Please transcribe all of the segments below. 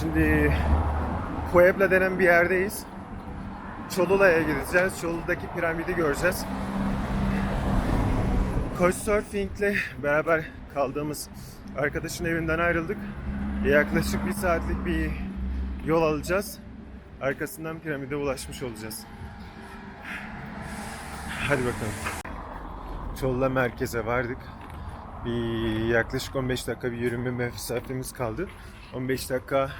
Şimdi Puebla denen bir yerdeyiz. Cholula'ya gideceğiz. Cholula'daki piramidi göreceğiz. Couchsurfing'le beraber kaldığımız arkadaşın evinden ayrıldık. Yaklaşık bir saatlik bir yol alacağız. Arkasından piramide ulaşmış olacağız. Hadi bakalım. Çolula merkeze vardık. Bir yaklaşık 15 dakika bir yürüme mesafemiz kaldı. 15 dakika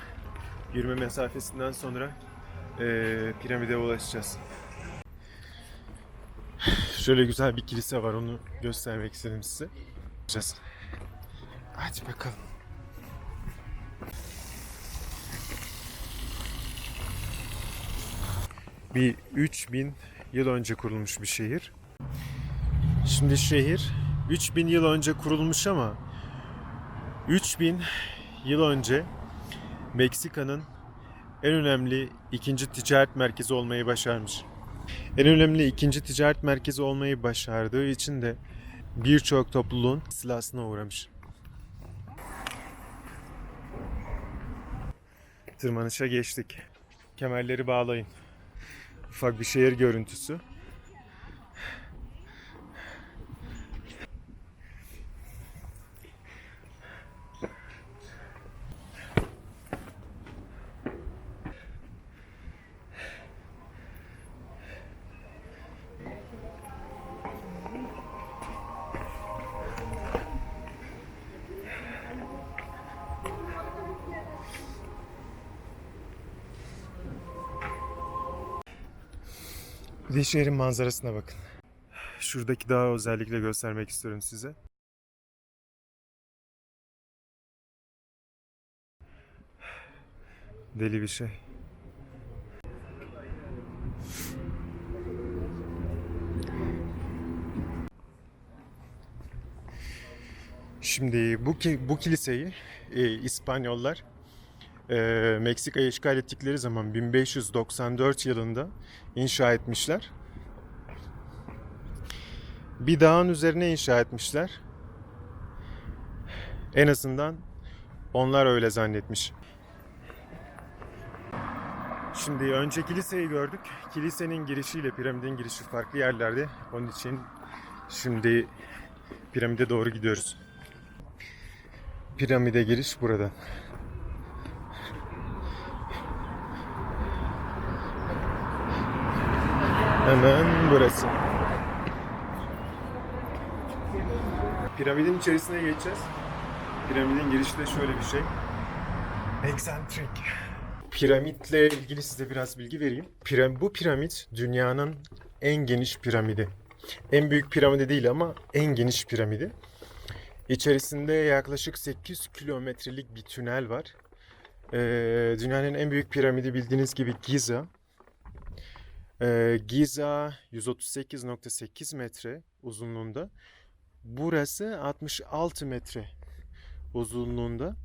yürüme mesafesinden sonra eee piramide ulaşacağız. Şöyle güzel bir kilise var onu göstermek istedim size. Hadi bakalım. Bir 3000 yıl önce kurulmuş bir şehir. Şimdi şehir 3000 yıl önce kurulmuş ama 3000 yıl önce Meksika'nın en önemli ikinci ticaret merkezi olmayı başarmış. En önemli ikinci ticaret merkezi olmayı başardığı için de birçok topluluğun istilasına uğramış. Tırmanışa geçtik. Kemerleri bağlayın. Ufak bir şehir görüntüsü. Bir manzarasına bakın. Şuradaki dağı özellikle göstermek istiyorum size. Deli bir şey. Şimdi bu ki- bu kiliseyi e, İspanyollar e, Meksika'yı işgal ettikleri zaman 1594 yılında inşa etmişler. Bir dağın üzerine inşa etmişler. En azından onlar öyle zannetmiş. Şimdi önce kiliseyi gördük. Kilisenin girişiyle piramidin girişi farklı yerlerde. Onun için şimdi piramide doğru gidiyoruz. Piramide giriş buradan. Hemen burası. Piramidin içerisine geçeceğiz. Piramidin girişi de şöyle bir şey. Eksantrik. Piramitle ilgili size biraz bilgi vereyim. Piram bu piramit dünyanın en geniş piramidi. En büyük piramidi değil ama en geniş piramidi. İçerisinde yaklaşık 8 kilometrelik bir tünel var. Ee, dünyanın en büyük piramidi bildiğiniz gibi Giza. Ee, Giza 138.8 metre uzunluğunda. Burası 66 metre uzunluğunda.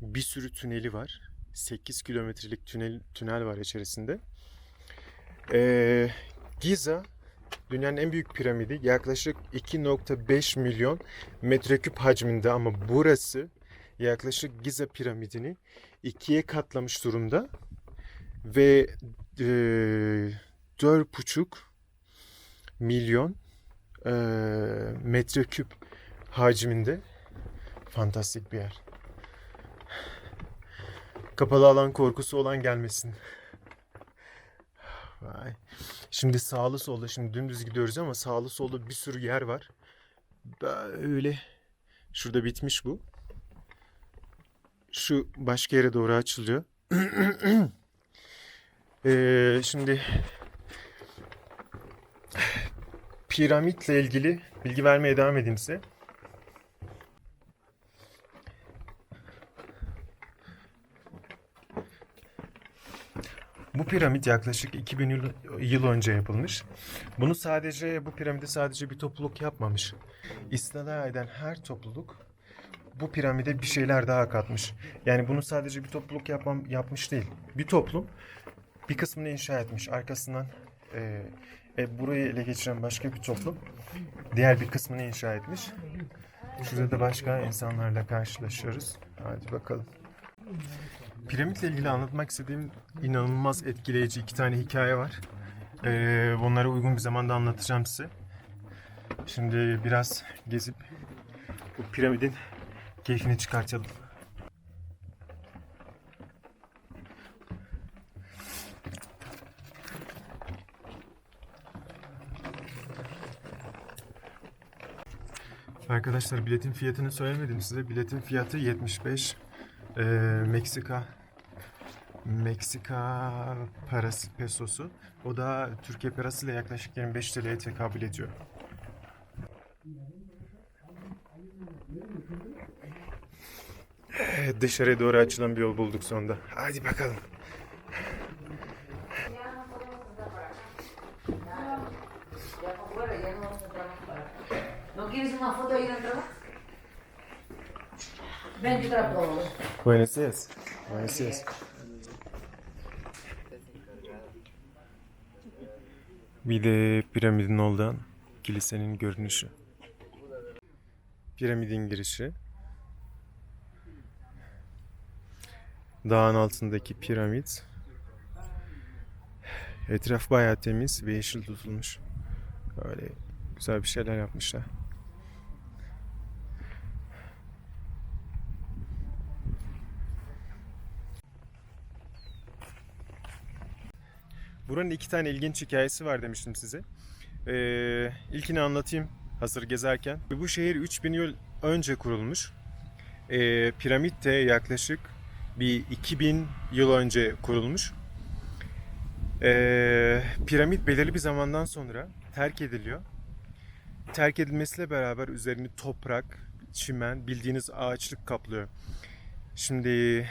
Bir sürü tüneli var. 8 kilometrelik tünel, tünel var içerisinde. Ee, Giza dünyanın en büyük piramidi. Yaklaşık 2.5 milyon metreküp hacminde ama burası yaklaşık Giza piramidini ikiye katlamış durumda. Ve e, 4,5 milyon e, metreküp hacminde fantastik bir yer. Kapalı alan korkusu olan gelmesin. Vay. Şimdi sağlı solda şimdi dümdüz gidiyoruz ama sağlı solda bir sürü yer var. Böyle şurada bitmiş bu. Şu başka yere doğru açılıyor. Ee, şimdi piramitle ilgili bilgi vermeye devam edeyim size. Bu piramit yaklaşık 2000 yıl, yıl önce yapılmış. Bunu sadece bu piramidi sadece bir topluluk yapmamış. İstila eden her topluluk bu piramide bir şeyler daha katmış. Yani bunu sadece bir topluluk yapmam, yapmış değil. Bir toplum bir kısmını inşa etmiş. Arkasından e, e, burayı ele geçiren başka bir toplum diğer bir kısmını inşa etmiş. Şurada da başka insanlarla karşılaşıyoruz. Hadi bakalım. Piramitle ilgili anlatmak istediğim inanılmaz etkileyici iki tane hikaye var. Ee, bunları uygun bir zamanda anlatacağım size. Şimdi biraz gezip bu piramidin keyfini çıkartalım. Arkadaşlar biletin fiyatını söylemedim size. Biletin fiyatı 75 ee, Meksika Meksika parası pesosu. O da Türkiye parasıyla yaklaşık 25 TL'ye tekabül ediyor. Evet, dışarıya doğru açılan bir yol bulduk sonunda. Hadi bakalım. ¿No quieres una foto ahí dentro? Ven, yo te la pongo. Buenos días. Buenos días. Bir de piramidin olduğu kilisenin görünüşü. Piramidin girişi. Dağın altındaki piramit. Etraf bayağı temiz ve yeşil tutulmuş. Öyle güzel bir şeyler yapmışlar. Buranın iki tane ilginç hikayesi var demiştim size. Ee, ilkini anlatayım hazır gezerken. Bu şehir 3000 yıl önce kurulmuş. Ee, piramit de yaklaşık bir 2000 yıl önce kurulmuş. Ee, piramit belirli bir zamandan sonra terk ediliyor. Terk edilmesiyle beraber üzerini toprak, çimen, bildiğiniz ağaçlık kaplıyor. Şimdi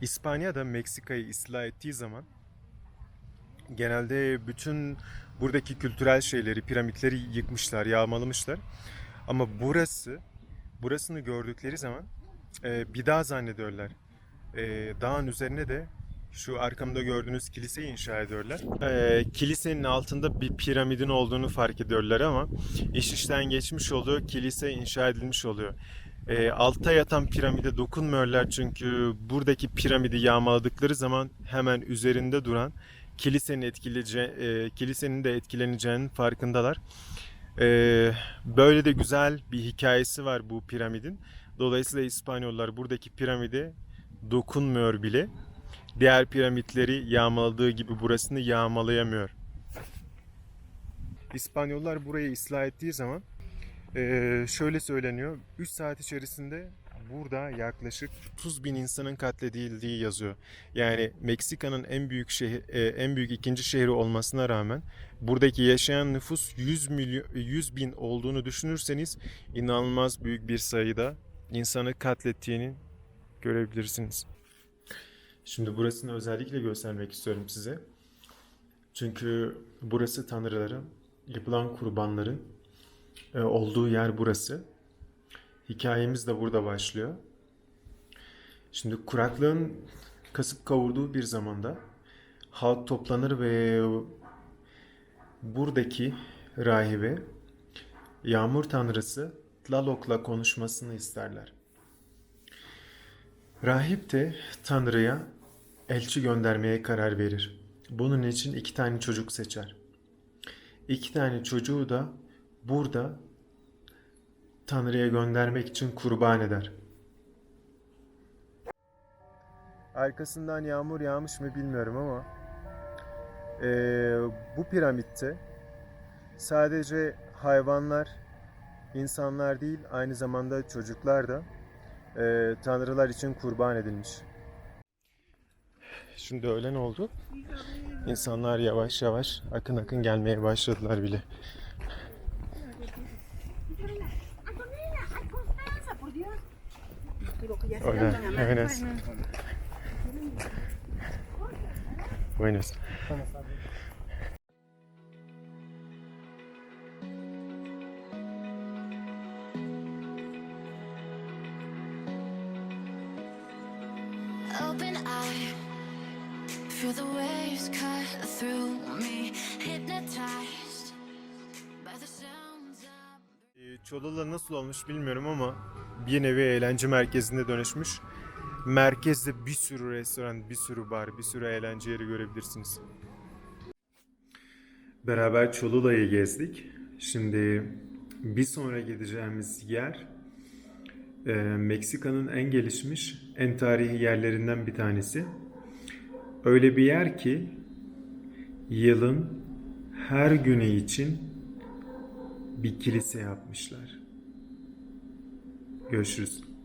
İspanya'da Meksika'yı istila ettiği zaman genelde bütün buradaki kültürel şeyleri, piramitleri yıkmışlar, yağmalamışlar. Ama burası, burasını gördükleri zaman e, bir dağ zannediyorlar. E, dağın üzerine de şu arkamda gördüğünüz kiliseyi inşa ediyorlar. E, kilisenin altında bir piramidin olduğunu fark ediyorlar ama iş işten geçmiş oluyor, kilise inşa edilmiş oluyor. E, altta yatan piramide dokunmuyorlar çünkü buradaki piramidi yağmaladıkları zaman hemen üzerinde duran kilisenin etkileyece e, kilisenin de etkileneceğinin farkındalar. E, böyle de güzel bir hikayesi var bu piramidin. Dolayısıyla İspanyollar buradaki piramide dokunmuyor bile. Diğer piramitleri yağmaladığı gibi burasını yağmalayamıyor. İspanyollar burayı ıslah ettiği zaman e, şöyle söyleniyor. 3 saat içerisinde burada yaklaşık 30 bin insanın katledildiği yazıyor. Yani Meksika'nın en büyük şehir, e, en büyük ikinci şehri olmasına rağmen buradaki yaşayan nüfus 100 milyon 100 bin olduğunu düşünürseniz inanılmaz büyük bir sayıda insanı katlettiğini görebilirsiniz. Şimdi burasını özellikle göstermek istiyorum size. Çünkü burası tanrıların, yapılan kurbanların e, olduğu yer burası. Hikayemiz de burada başlıyor. Şimdi kuraklığın kasıp kavurduğu bir zamanda halk toplanır ve buradaki rahibe yağmur tanrısı Tlaloc'la konuşmasını isterler. Rahip de tanrıya elçi göndermeye karar verir. Bunun için iki tane çocuk seçer. İki tane çocuğu da burada Tanrı'ya göndermek için kurban eder. Arkasından yağmur yağmış mı bilmiyorum ama eee, bu piramitte sadece hayvanlar, insanlar değil aynı zamanda çocuklar da eee, tanrılar için kurban edilmiş. Şimdi öğlen oldu. İnsanlar yavaş yavaş akın akın gelmeye başladılar bile. Hola, buenas. Buenas. Open eye, feel the waves cut through me, hypnotized by the sounds Ee, Çolula nasıl olmuş bilmiyorum ama bir nevi eğlence merkezine dönüşmüş. Merkezde bir sürü restoran, bir sürü bar, bir sürü eğlence yeri görebilirsiniz. Beraber Cholula'yı gezdik. Şimdi bir sonra gideceğimiz yer e, Meksika'nın en gelişmiş, en tarihi yerlerinden bir tanesi. Öyle bir yer ki yılın her günü için bir kilise yapmışlar. Görüşürüz.